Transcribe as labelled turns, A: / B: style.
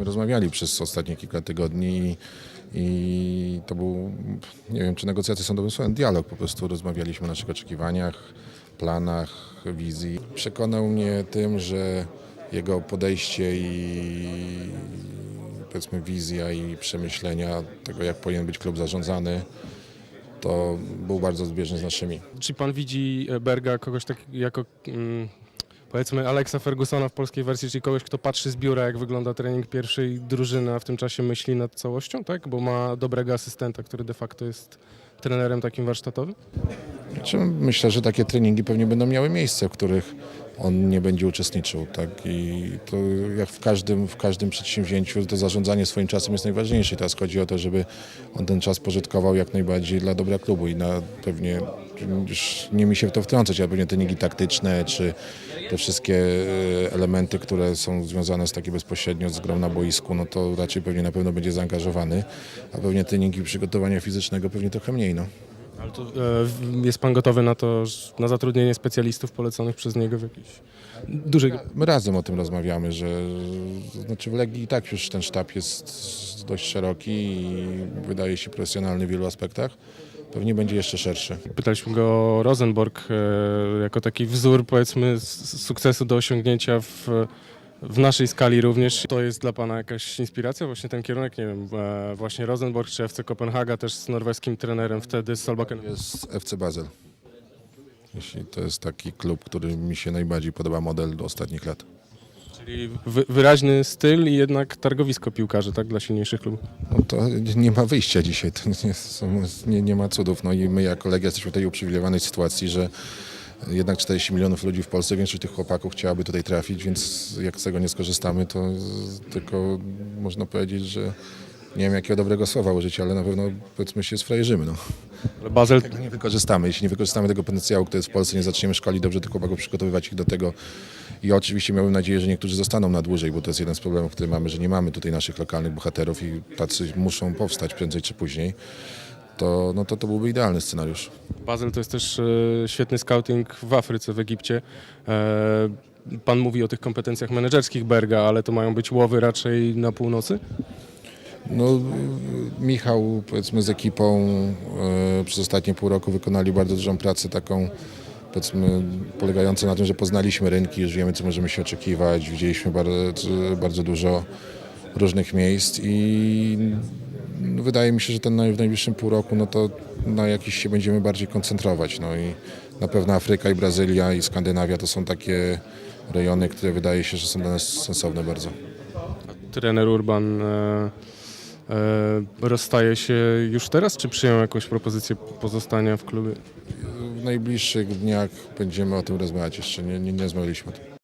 A: Myśmy rozmawiali przez ostatnie kilka tygodni i, to był, nie wiem czy negocjacje są dobrym słowem, dialog. Po prostu rozmawialiśmy o naszych oczekiwaniach, planach, wizji. Przekonał mnie tym, że jego podejście i powiedzmy wizja i przemyślenia tego, jak powinien być klub zarządzany, to był bardzo zbieżny z naszymi.
B: Czy pan widzi Berga kogoś tak jako mm, powiedzmy Alexa Fergusona w polskiej wersji, czyli kogoś, kto patrzy z biura, jak wygląda trening pierwszej drużyny, a w tym czasie myśli nad całością, tak? Bo ma dobrego asystenta, który de facto jest trenerem takim warsztatowym?
A: Znaczy, Myślę, że takie treningi pewnie będą miały miejsce, w których on nie będzie uczestniczył. Tak? I to jak w każdym, w każdym przedsięwzięciu, to zarządzanie swoim czasem jest najważniejsze. Teraz chodzi o to, żeby on ten czas pożytkował jak najbardziej dla dobra klubu i na pewnie już nie mi się w to wtrącać, ale pewnie treningi taktyczne, czy te wszystkie e, elementy, które są związane z takie bezpośrednio z grą na boisku, no to raczej pewnie na pewno będzie zaangażowany, a pewnie treningi przygotowania fizycznego pewnie trochę mniej. No.
B: Ale to, e, jest pan gotowy na to, na zatrudnienie specjalistów poleconych przez niego w jakiejś dużej...
A: My razem o tym rozmawiamy, że znaczy w Legii i tak już ten sztab jest dość szeroki i wydaje się profesjonalny w wielu aspektach. Pewnie będzie jeszcze szerszy.
B: Pytaliśmy go o Rosenborg e, jako taki wzór, powiedzmy, sukcesu do osiągnięcia w, w naszej skali również. To jest dla Pana jakaś inspiracja, właśnie ten kierunek, nie wiem, e, właśnie Rosenborg czy FC Kopenhaga też z norweskim trenerem wtedy, z Solbakenem.
A: Jest FC Basel. Jeśli to jest taki klub, który mi się najbardziej podoba model do ostatnich lat.
B: Czyli wy, wyraźny styl i jednak targowisko piłkarzy, tak, dla silniejszych klubów.
A: No to nie ma wyjścia dzisiaj, to nie, są, nie, nie ma cudów. No i my jako Legia jesteśmy w tej uprzywilejowanej sytuacji, że jednak 40 milionów ludzi w Polsce, większość tych chłopaków chciałaby tutaj trafić, więc jak z tego nie skorzystamy, to tylko można powiedzieć, że nie wiem jakiego dobrego słowa użyć, ale na pewno powiedzmy się sfrajerzymy. No.
B: Ale Basel,
A: Tego nie wykorzystamy. Jeśli nie wykorzystamy tego potencjału, który jest w Polsce, nie zaczniemy szkolić dobrze tych chłopaków, przygotowywać ich do tego. I oczywiście miałbym nadzieję, że niektórzy zostaną na dłużej, bo to jest jeden z problemów, który mamy, że nie mamy tutaj naszych lokalnych bohaterów i tacy muszą powstać prędzej czy później. To, no to, to byłby idealny scenariusz.
B: Basel to jest też e, świetny scouting w Afryce, w Egipcie. E, Pan mówi o tych kompetencjach menedżerskich Berga, ale to mają być łowy raczej na północy?
A: No, Michał, powiedzmy, z ekipą e, przez ostatnie pół roku wykonali bardzo dużą pracę taką, powiedzmy, polegającą na tym, że poznaliśmy rynki, już wiemy, co możemy się oczekiwać, widzieliśmy bardzo, bardzo dużo różnych miejsc i no, wydaje mi się, że ten w najbliższym pół roku, no to na jakiś się będziemy bardziej koncentrować, no i na pewno Afryka i Brazylia i Skandynawia to są takie rejony, które wydaje się, że są dla nas sensowne bardzo.
B: Trener Urban e, e, rozstaje się już teraz, czy przyjął jakąś propozycję pozostania w klubie?
A: W najbliższych dniach będziemy o tym rozmawiać. Jeszcze nie, nie, nie rozmawialiśmy o tym.